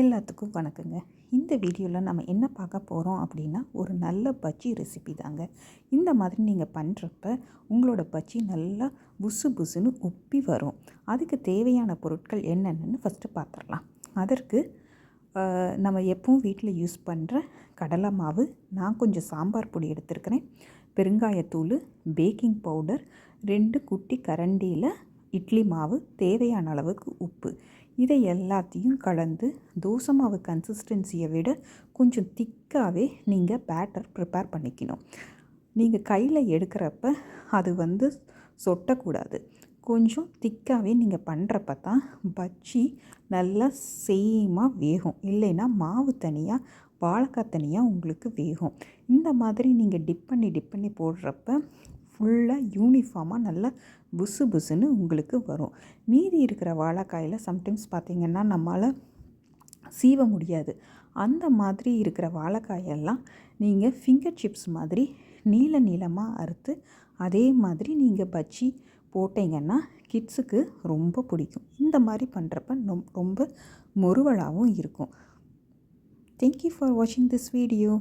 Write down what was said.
எல்லாத்துக்கும் வணக்கங்க. இந்த வீடியோவில் நம்ம என்ன பார்க்க போகிறோம் அப்படின்னா ஒரு நல்ல பஜ்ஜி ரெசிபி தாங்க. இந்த மாதிரி நீங்கள் பண்ணுறப்ப உங்களோட பஜ்ஜி நல்லா புசு புசுன்னு உப்பி வரும். அதுக்கு தேவையான பொருட்கள் என்னென்னு ஃபஸ்ட்டு பார்த்துடலாம் அதற்கு நம்ம எப்பவும் வீட்டில் யூஸ் பண்ணுற கடலை மாவு நான் கொஞ்சம் சாம்பார் பொடி எடுத்துருக்கிறேன். பெருங்காயத்தூள் பேக்கிங் பவுடர் ரெண்டு குட்டி கரண்டியில் இட்லி மாவு தேவையான அளவுக்கு உப்பு. இதை எல்லாத்தையும் கலந்து தோசை மாவு கன்சிஸ்டன்சியை விட கொஞ்சம் திக்காகவே நீங்கள் பேட்டர் ப்ரிப்பேர் பண்ணிக்கணும். நீங்கள் கையில் எடுக்கிறப்ப அது வந்து சொட்டக்கூடாது. கொஞ்சம் திக்காகவே நீங்கள் பண்ணுறப்ப தான் பஜ்ஜி நல்லா சேமாக வேகும். இல்லைன்னா மாவு தனியாக வாழைக்காய் தனியாக உங்களுக்கு வேகும். இந்த மாதிரி நீங்கள் டிப் பண்ணி டிப் பண்ணி போடுறப்ப ஃபுல்லாக யூனிஃபார்மாக நல்லா புசு புசுன்னு உங்களுக்கு வரும். மீதி இருக்கிற வாழைக்காயில் சம்டைம்ஸ் பார்த்திங்கன்னா நம்மளால் சீவ முடியாது. அந்த மாதிரி இருக்கிற வாழைக்காயெல்லாம் நீங்கள் ஃபிங்கர் சிப்ஸ் மாதிரி நீள நீளமாக அறுத்து அதே மாதிரி நீங்கள் பஜ்ஜி போட்டிங்கன்னா கிட்ஸுக்கு ரொம்ப பிடிக்கும். இந்த மாதிரி பண்ணுறப்ப ரொம்ப முறுவலாகவும் இருக்கும். தேங்க்யூ ஃபார் வாட்சிங் திஸ் வீடியோ